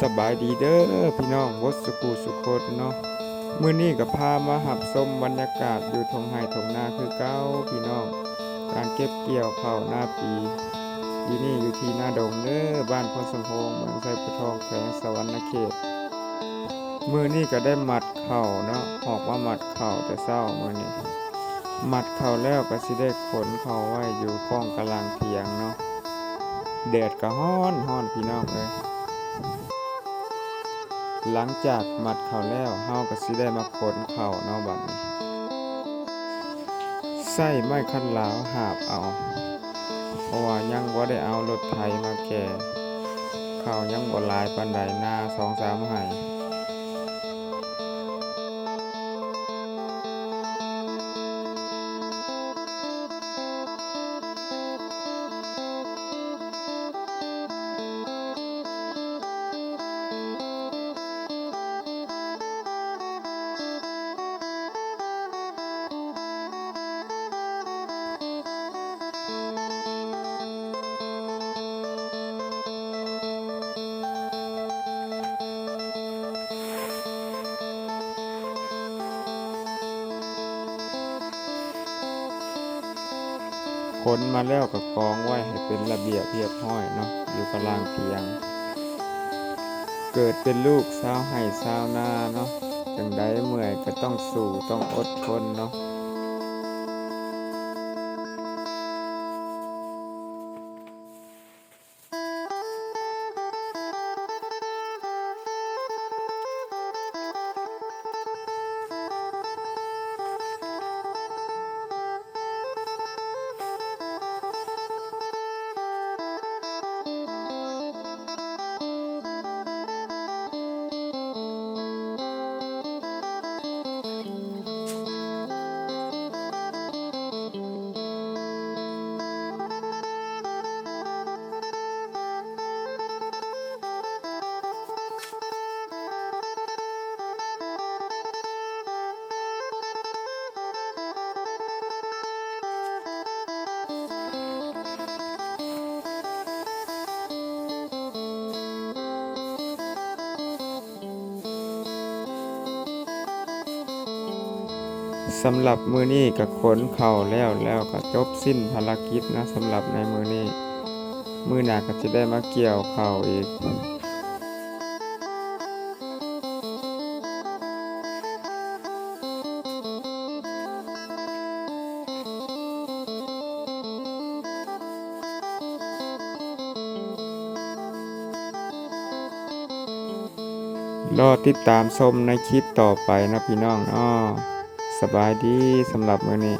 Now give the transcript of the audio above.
สบายดีเด้อพี่น้องวดสกูสุโคตเนาะมื้อนี้ก็พามาหับชมบรรยากาศอยู่ทงไห้ทงนาคือเก้าพี่น้อง การเก็บเกี่ยวข้าวหน้าปีปีนี้อยู่ที่หน้าดงเด้อบ้านพนสมพงเมืองไซปุทองแขวงสวรรณเขตมื้อนี้ก็ได้หมัดเข่าเนาะออกมาหมัดเข่าแต่เช้ามื้อนี้หมัดเข่าแล้วก็สิได้ขนเข่าไว้อยู่ข้องกำลังเถียงเนาะแดดก็ฮ้อนฮ้อนพี่น้องเอ้ย หลังจากมัดเข่าแล้วเฮาก็สิได้มาขนเข่าเนาะบัดนี้ใส่ไม้คันลาวหาบเอา เพราะว่ายังบ่ได้เอารถไถมาแก่เขาวยังบ่หลายปานใดหน้า2-3ไห้ ขนมาแล้วก็กองไว้ให้เป็นระเบียบเรียบห้อยเนาะอยู่กลางเพียง เกิดเป็นลูกสาวให้สาวนาเนาะจังใดเมื่อยก็ต้องสู่ต้องอดทนเนาะ สำหรับมือนี้ก็ขนเข่าแล้วแล้วก็จบสิ้นภารกิจนะสำหรับในมือนี้ มือหนาก็จะได้มาเกี่ยวเข่าอีกรอติดตามชมในคลิปต่อไปนะพี่น้องอ้อ สบายดีสำหรับมื้อนี้